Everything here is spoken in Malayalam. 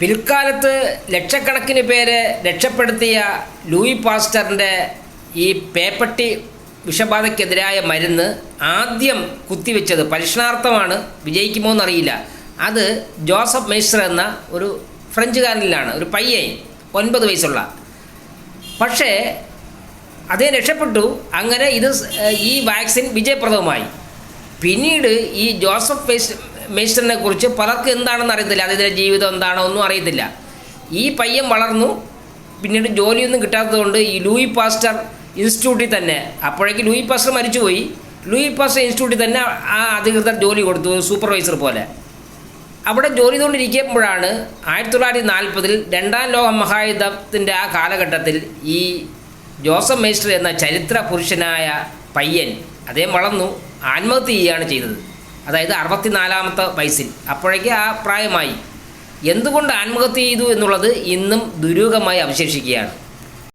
പിൽക്കാലത്ത് ലക്ഷക്കണക്കിന് പേരെ രക്ഷപ്പെടുത്തിയ ലൂയി പാസ്റ്ററിന്റെ ഈ പേപ്പട്ടി വിഷബാധയ്ക്കെതിരായ മരുന്ന് ആദ്യം കുത്തിവെച്ചത് പരീക്ഷണാർത്ഥമാണ് വിജയിക്കുമോ എന്നറിയില്ല. അത് ജോസഫ് മേസ്റ്റർ എന്ന ഒരു ഫ്രഞ്ചുകാരനിലാണ് ഒരു പയ്യൻ ഒൻപത് വയസ്സുള്ള. പക്ഷേ അദ്ദേഹം രക്ഷപ്പെട്ടു. അങ്ങനെ ഇത് ഈ വാക്സിൻ വിജയപ്രദവുമായി. പിന്നീട് ഈ ജോസഫ് മേസ്റ്ററിനെ കുറിച്ച് പലർക്കും എന്താണെന്ന് അറിയത്തില്ല. അദ്ദേഹത്തിന്റെ ജീവിതം എന്താണോ ഒന്നും അറിയത്തില്ല. ഈ പയ്യൻ വളർന്നു. പിന്നീട് ജോലിയൊന്നും കിട്ടാത്തതുകൊണ്ട് ഈ ലൂയി പാസ്റ്റർ ഇൻസ്റ്റിറ്റ്യൂട്ടിൽ തന്നെ അപ്പോഴേക്ക് ലൂയി പാസ്റ്റർ മരിച്ചുപോയി. ലൂയി പാസ്റ്റർ ഇൻസ്റ്റിറ്റ്യൂട്ടിൽ തന്നെ ആ അധികൃതർ ജോലി കൊടുത്തു സൂപ്പർവൈസർ പോലെ. അവിടെ ജോലി ചെയ്തുകൊണ്ടിരിക്കുമ്പോഴാണ് ആയിരത്തി തൊള്ളായിരത്തി നാൽപ്പതിൽ രണ്ടാം ലോക മഹായുദ്ധത്തിന്റെ ആ കാലഘട്ടത്തിൽ ഈ ജോസഫ് മേസ്റ്റർ എന്ന ചരിത്ര പുരുഷനായ പയ്യൻ അദ്ദേഹം വളർന്നു ആത്മഹത്യ ചെയ്യുകയാണ് ചെയ്തത്. അതായത് അറുപത്തിനാലാമത്തെ വയസ്സിൽ. അപ്പോഴേക്ക് ആ പ്രായമായി. എന്തുകൊണ്ട് ആത്മഹത്യ ചെയ്തു എന്നുള്ളത് ഇന്നും ദുരൂഹമായി അവശേഷിക്കുകയാണ്.